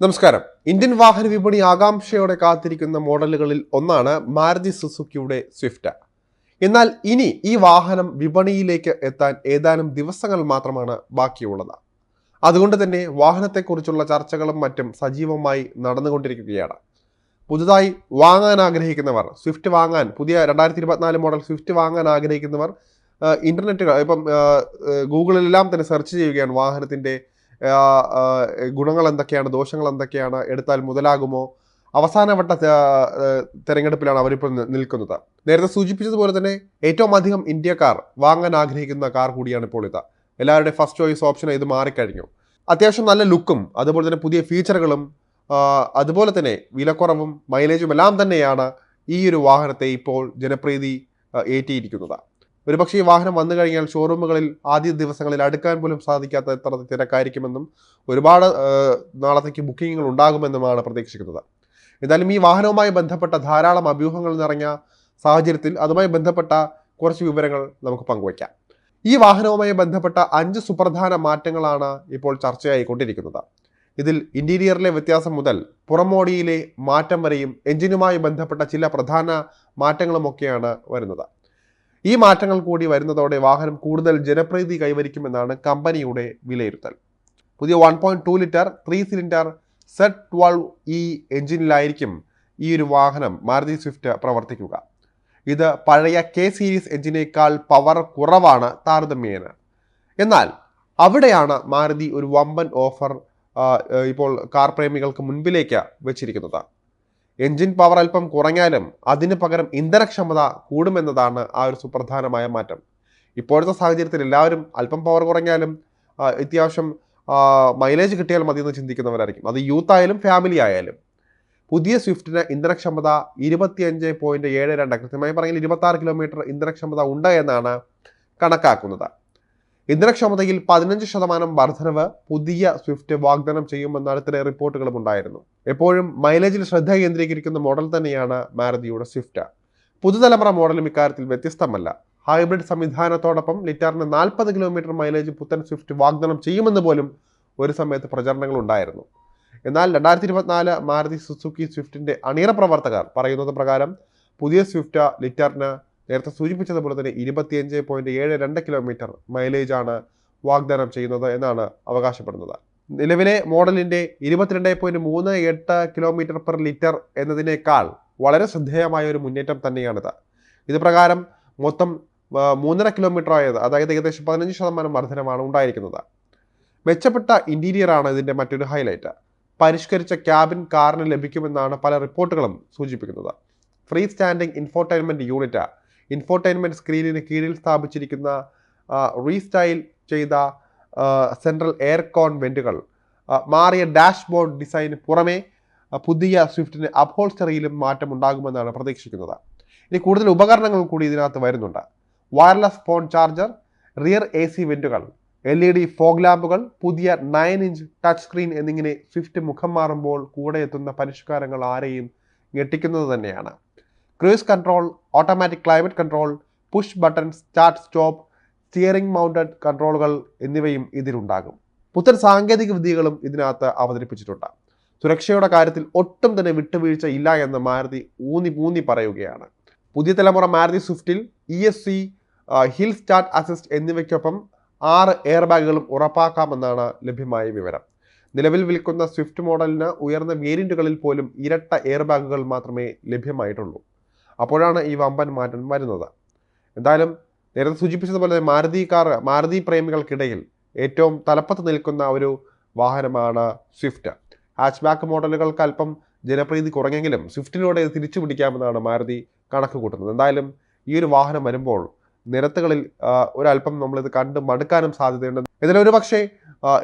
നമസ്കാരം. ഇന്ത്യൻ വാഹന വിപണി ആകാംക്ഷയോടെ കാത്തിരിക്കുന്ന മോഡലുകളിൽ ഒന്നാണ് മാരുതി സുസുക്കിയുടെ സ്വിഫ്റ്റ് എന്നാൽ ഇനി ഈ വാഹനം വിപണിയിലേക്ക് എത്താൻ ഏതാനും ദിവസങ്ങൾ മാത്രമാണ് ബാക്കിയുള്ളത്. അതുകൊണ്ട് തന്നെ വാഹനത്തെക്കുറിച്ചുള്ള ചർച്ചകളും മറ്റും സജീവമായി നടന്നുകൊണ്ടിരിക്കുകയാണ്. പുതുതായി വാങ്ങാൻ ആഗ്രഹിക്കുന്നവർ സ്വിഫ്റ്റ് വാങ്ങാൻ പുതിയ രണ്ടായിരത്തി ഇരുപത്തിനാല് മോഡൽ സ്വിഫ്റ്റ് വാങ്ങാൻ ആഗ്രഹിക്കുന്നവർ ആ, ഇന്റർനെറ്റ് ഇപ്പം ഗൂഗിളിലെല്ലാം തന്നെ സെർച്ച് ചെയ്യുകയാണ് വാഹനത്തിന്റെ ഗുണങ്ങൾ എന്തൊക്കെയാണ് ദോഷങ്ങൾ എന്തൊക്കെയാണ് എടുത്താൽ മുതലാകുമോ? അവസാനവട്ട തെരഞ്ഞെടുപ്പിലാണ് അവരിപ്പോൾ നിൽക്കുന്നത്. നേരത്തെ സൂചിപ്പിച്ചതുപോലെ തന്നെ ഏറ്റവും അധികം ഇന്ത്യക്കാർ വാങ്ങാൻ ആഗ്രഹിക്കുന്ന കാർ കൂടിയാണ് ഇപ്പോൾ ഇത്. എല്ലാവരുടെയും ഫസ്റ്റ് ചോയ്സ് ഓപ്ഷൻ ഇത് മാറിക്കഴിഞ്ഞു. അത്യാവശ്യം നല്ല ലുക്കും അതുപോലെ തന്നെ പുതിയ ഫീച്ചറുകളും അതുപോലെ തന്നെ വിലക്കുറവും മൈലേജും എല്ലാം തന്നെയാണ് ഈ ഒരു വാഹനത്തെ ഇപ്പോൾ ജനപ്രീതി ഏറ്റിയിരിക്കുന്നതാണ് ഏറ്റിയിരിക്കുന്നത്. ഒരുപക്ഷെ ഈ വാഹനം വന്നു കഴിഞ്ഞാൽ ഷോറൂമുകളിൽ ആദ്യ ദിവസങ്ങളിൽ അടുക്കാൻ പോലും സാധിക്കാത്ത എത്ര തിരക്കായിരിക്കുമെന്നും ഒരുപാട് നാളത്തേക്ക് ബുക്കിങ്ങുകൾ ഉണ്ടാകുമെന്നുമാണ് പ്രതീക്ഷിക്കുന്നത്. എന്തായാലും ഈ വാഹനവുമായി ബന്ധപ്പെട്ട ധാരാളം അഭ്യൂഹങ്ങൾ നിറഞ്ഞ സാഹചര്യത്തിൽ അതുമായി ബന്ധപ്പെട്ട കുറച്ച് വിവരങ്ങൾ നമുക്ക് പങ്കുവയ്ക്കാം. ഈ വാഹനവുമായി ബന്ധപ്പെട്ട അഞ്ച് സുപ്രധാന മാറ്റങ്ങളാണ് ഇപ്പോൾ ചർച്ചയായിക്കൊണ്ടിരിക്കുന്നത്. ഇതിൽ ഇന്റീരിയറിലെ വ്യത്യാസം മുതൽ പുറമോടിയിലെ മാറ്റം വരെയും എഞ്ചിനുമായി ബന്ധപ്പെട്ട ചില പ്രധാന മാറ്റങ്ങളുമൊക്കെയാണ് വരുന്നത്. ഈ മാറ്റങ്ങൾ കൂടി വരുന്നതോടെ വാഹനം കൂടുതൽ ജനപ്രീതി കൈവരിക്കുമെന്നാണ് കമ്പനിയുടെ വിലയിരുത്തൽ. പുതിയ one point two litre three cylinder set twelve E എഞ്ചിനിലായിരിക്കും ഈ ഒരു വാഹനം മാരുതി സ്വിഫ്റ്റ് പ്രവർത്തിക്കുക. ഇത് പഴയ കെ സീരീസ് എഞ്ചിനേക്കാൾ പവർ കുറവാണ് താരതമ്യേന. എന്നാൽ അവിടെയാണ് മാരുതി ഒരു വമ്പൻ ഓഫർ ഇപ്പോൾ കാർ പ്രേമികൾക്ക് മുൻപിലേക്ക് വെച്ചിരിക്കുന്നത്. എഞ്ചിൻ പവർ അല്പം കുറഞ്ഞാലും അതിന് പകരം ഇന്ധനക്ഷമത കൂടുമെന്നതാണ് ആ ഒരു സുപ്രധാനമായ മാറ്റം. ഇപ്പോഴത്തെ സാഹചര്യത്തിൽ എല്ലാവരും അല്പം പവർ കുറഞ്ഞാലും അത്യാവശ്യം മൈലേജ് കിട്ടിയാൽ മതി എന്ന് ചിന്തിക്കുന്നവരായിരിക്കും. അത് യൂത്ത് ആയാലും ഫാമിലി ആയാലും. പുതിയ സ്വിഫ്റ്റിന് ഇന്ധനക്ഷമത ഇരുപത്തിയഞ്ച് പോയിന്റ് ഏഴ് രണ്ട് കൃത്യമായി പറഞ്ഞാൽ ഇരുപത്തി ആറ് കിലോമീറ്റർ ഇന്ധനക്ഷമത ഉണ്ട് എന്നാണ് കണക്കാക്കുന്നത്. ഇന്ധനക്ഷമതയിൽ പതിനഞ്ച് ശതമാനം വർധനവ് പുതിയ സ്വിഫ്റ്റ് വാഗ്ദാനം ചെയ്യുമെന്നാണ് അടുത്തിടെ റിപ്പോർട്ടുകളും ഉണ്ടായിരുന്നു. എപ്പോഴും മൈലേജിൽ ശ്രദ്ധ കേന്ദ്രീകരിക്കുന്ന മോഡൽ തന്നെയാണ് മാരുതിയുടെ സ്വിഫ്റ്റ്. പുതുതലമുറ മോഡലും ഇക്കാര്യത്തിൽ വ്യത്യസ്തമല്ല. ഹൈബ്രിഡ് സംവിധാനത്തോടൊപ്പം ലിറ്ററിന് നാൽപ്പത് കിലോമീറ്റർ മൈലേജ് പുത്തൻ സ്വിഫ്റ്റ് വാഗ്ദാനം ചെയ്യുമെന്ന് പോലും ഒരു സമയത്ത് പ്രചരണങ്ങൾ ഉണ്ടായിരുന്നു. എന്നാൽ രണ്ടായിരത്തി ഇരുപത്തിനാല് മാരുതി സുസുക്കി സ്വിഫ്റ്റിന്റെ അണിയറ പ്രവർത്തകർ പറയുന്നത് പ്രകാരം പുതിയ സ്വിഫ്റ്റ് ലിറ്ററിന് നേരത്തെ സൂചിപ്പിച്ചതുപോലെ തന്നെ ഇരുപത്തിയഞ്ച് പോയിന്റ് ഏഴ് രണ്ട് കിലോമീറ്റർ മൈലേജ് ആണ് വാഗ്ദാനം ചെയ്യുന്നത് എന്നാണ് അവകാശപ്പെടുന്നത്. നിലവിലെ മോഡലിന്റെ ഇരുപത്തിരണ്ട് പോയിന്റ് മൂന്ന് എട്ട് കിലോമീറ്റർ പെർ ലിറ്റർ എന്നതിനേക്കാൾ വളരെ ശ്രദ്ധേയമായ ഒരു മുന്നേറ്റം തന്നെയാണിത്. ഇത് പ്രകാരം മൊത്തം മൂന്നര കിലോമീറ്റർ ആയത് അതായത് ഏകദേശം പതിനഞ്ച് ശതമാനം വർധനമാണ് ഉണ്ടായിരിക്കുന്നത്. മെച്ചപ്പെട്ട ഇന്റീരിയറാണ് ഇതിന്റെ മറ്റൊരു ഹൈലൈറ്റ് പരിഷ്കരിച്ച ക്യാബിൻ കാറിന് ലഭിക്കുമെന്നാണ് പല റിപ്പോർട്ടുകളും സൂചിപ്പിക്കുന്നത്. Free standing infotainment unit infotainment സ്ക്രീനിന് കീഴിൽ സ്ഥാപിച്ചിരിക്കുന്ന റീസ്റ്റൈൽ ചെയ്ത സെൻട്രൽ എയർ കോൺ വെന്റുകൾ മാറിയ ഡാഷ്ബോർഡ് ഡിസൈന് പുറമേ പുതിയ സ്വിഫ്റ്റിന് അപ്ഹോൾസ്റ്ററിയിലും മാറ്റം ഉണ്ടാകുമെന്നാണ് പ്രതീക്ഷിക്കുന്നത്. ഇനി കൂടുതൽ ഉപകരണങ്ങൾ കൂടി ഇതിനകത്ത് വരുന്നുണ്ട്. Wireless phone charger rear A C വെന്റുകൾ L E D fog ലാമ്പുകൾ പുതിയ നയൻ ഇഞ്ച് ടച്ച് സ്ക്രീൻ എന്നിങ്ങനെ സ്വിഫ്റ്റ് മുഖം മാറുമ്പോൾ കൂടെ എത്തുന്ന പരിഷ്കാരങ്ങൾ ആരെയും ഞെട്ടിക്കുന്നത് തന്നെയാണ്. Cruise control automatic climate control push button start stop steering mounted കൺട്രോളുകൾ എന്നിവയും ഇതിലുണ്ടാകും. പുത്തൻ സാങ്കേതിക വിദ്യകളും ഇതിനകത്ത് അവതരിപ്പിച്ചിട്ടുണ്ട്. സുരക്ഷയുടെ കാര്യത്തിൽ ഒട്ടും തന്നെ വിട്ടുവീഴ്ച ഇല്ല എന്ന് മാരുതി ഊന്നി ഊന്നി പറയുകയാണ്. പുതിയ തലമുറ Maruti സ്വിഫ്റ്റിൽ E S C hill start assist എന്നിവയ്ക്കൊപ്പം ആറ് എയർ ബാഗുകളും ഉറപ്പാക്കാമെന്നാണ് ലഭ്യമായ വിവരം. നിലവിൽ വിൽക്കുന്ന സ്വിഫ്റ്റ് മോഡലിന് ഉയർന്ന വേരിയന്റുകളിൽ പോലും ഇരട്ട എയർ ബാഗുകൾ മാത്രമേ ലഭ്യമായിട്ടുള്ളൂ. അപ്പോഴാണ് ഈ വമ്പൻ മാറ്റം വരുന്നത്. എന്തായാലും നേരത്തെ സൂചിപ്പിച്ചതുപോലെ മാരുതി കാർ മാരുതി പ്രേമികൾക്കിടയിൽ ഏറ്റവും തലപ്പത്ത് നിൽക്കുന്ന ഒരു വാഹനമാണ് സ്വിഫ്റ്റ് ഹാച്ച്ബാക്ക് മോഡലുകൾക്ക് അല്പം ജനപ്രീതി കുറഞ്ഞെങ്കിലും സ്വിഫ്റ്റിലൂടെ തിരിച്ചു പിടിക്കാമെന്നാണ് മാരുതി കണക്ക് കൂട്ടുന്നത്. എന്തായാലും ഈ ഒരു വാഹനം വരുമ്പോൾ നിരത്തുകളിൽ ഒരല്പം നമ്മളിത് കണ്ട് മടുക്കാനും സാധ്യതയുണ്ട്. ഇതിലൊരു പക്ഷേ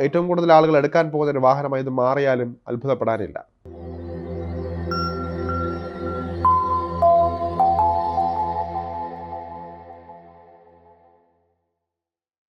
ഏറ്റവും കൂടുതൽ ആളുകൾ എടുക്കാൻ പോകുന്ന ഒരു വാഹനമായി ഇത് മാറിയാലും അത്ഭുതപ്പെടാനില്ല.